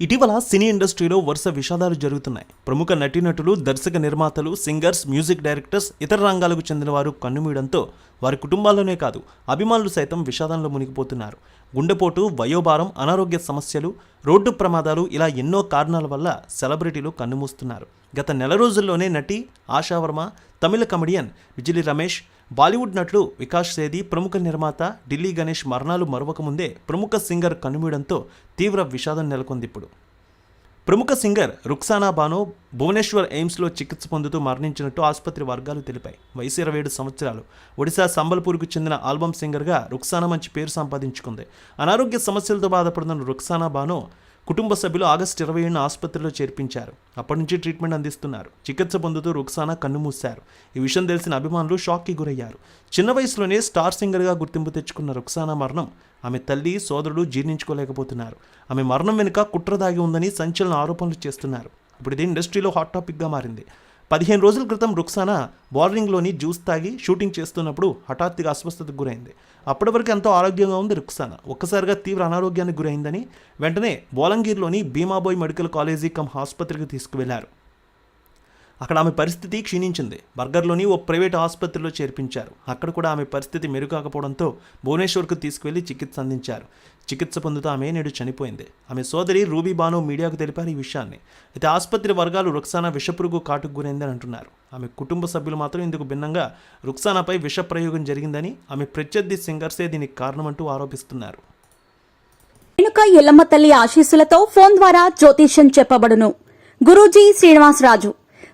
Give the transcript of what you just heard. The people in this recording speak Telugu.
ఇటీవల సినీ ఇండస్ట్రీలో వరుస విషాదాలు జరుగుతున్నాయి. ప్రముఖ నటీనటులు దర్శక నిర్మాతలు సింగర్స్ మ్యూజిక్ డైరెక్టర్స్ ఇతర రంగాలకు చెందిన వారు కన్నుమూయడంతో వారి కుటుంబాల్లోనే కాదు అభిమానులు సైతం విషాదంలో మునిగిపోతున్నారు. గుండెపోటు వయోభారం అనారోగ్య సమస్యలు రోడ్డు ప్రమాదాలు ఇలా ఎన్నో కారణాల వల్ల సెలబ్రిటీలు కన్నుమూస్తున్నారు. గత నెల రోజుల్లోనే నటి ఆశావర్మ తమిళ కమెడియన్ విజిలి రమేష్ బాలీవుడ్ నటుడు వికాష్ సేది ప్రముఖ నిర్మాత ఢిల్లీ గణేష్ మరణాలు మరవకముందే ప్రముఖ సింగర్ కన్నుమూయడంతో తీవ్ర విషాదం నెలకొంది ఇప్పుడు. ప్రముఖ సింగర్ రుక్సానా బానో భువనేశ్వర్ ఎయిమ్స్లో చికిత్స పొందుతూ మరణించినట్టు ఆసుపత్రి వర్గాలు తెలిపాయి. వయసు ఇరవై ఏడు సంవత్సరాలు. ఒడిశా సంబల్పూర్కు చెందిన ఆల్బమ్ సింగర్గా రుక్సానా మంచి పేరు సంపాదించుకుంది. అనారోగ్య సమస్యలతో బాధపడుతున్న రుక్సానా బానో కుటుంబ సభ్యులు ఆగస్టు ఇరవై ఏడున ఆసుపత్రిలో చేర్పించారు. అప్పటి నుంచి ట్రీట్మెంట్ అందిస్తున్నారు. చికిత్స పొందుతూ రుక్సానా కన్నుమూశారు ఈ విషయం తెలిసిన అభిమానులు షాక్కి గురయ్యారు. చిన్న వయసులోనే స్టార్ సింగర్గా గుర్తింపు తెచ్చుకున్న రుక్సానా మరణం ఆమె తల్లి సోదరుడు జీర్ణించుకోలేకపోతున్నారు. ఆమె మరణం వెనుక కుట్ర దాగి ఉందని సంచలన ఆరోపణలు చేస్తున్నారు. ఇప్పుడు ఇది ఇండస్ట్రీలో హాట్ టాపిక్గా మారింది. పదిహేను రోజుల క్రితం రుక్సానా బోర్డింగ్లోని జ్యూస్ తాగి షూటింగ్ చేస్తున్నప్పుడు హఠాత్తుగా అస్వస్థతకు గురైంది. అప్పటి వరకు ఎంతో ఆరోగ్యంగా ఉంది రుక్సానా. ఒక్కసారిగా తీవ్ర అనారోగ్యానికి గురైందని వెంటనే బోలంగీర్లోని భీమాబోయ్ మెడికల్ కాలేజీ కమ్ ఆసుపత్రికి తీసుకువెళ్ళారు. అక్కడ ఆమె పరిస్థితి క్షీణించింది. బర్గర్లోని ఓ ప్రైవేట్ ఆసుపత్రిలో చేర్పించారు. అక్కడ కూడా ఆమె పరిస్థితి మెరుగాకపోవడంతో భువనేశ్వర్కు తీసుకువెళ్ళి చికిత్స అందించారు. చికిత్స పొందుతూ ఆమె నేడు చనిపోయింది. ఆమె సోదరి రూబీ బాను మీడియాకు తెలిపారు ఈ విషయాన్ని. అయితే ఆసుపత్రి వర్గాలు రుక్సానా విషపురుగు కాటుకు గురైందని అంటున్నారు. ఆమె కుటుంబ సభ్యులు మాత్రం ఇందుకు భిన్నంగా రుక్సానాపై విష ప్రయోగం జరిగిందని ఆమె ప్రత్యర్థి సింగర్సే దీనికి కారణమంటూ ఆరోపిస్తున్నారు. వెనుక ఎల్లమ్మ తల్లి ఆశీస్సులతో ఫోన్ ద్వారా జ్యోతిష్యం చెప్పబడును. గురూజీ శ్రీనివాసరాజు.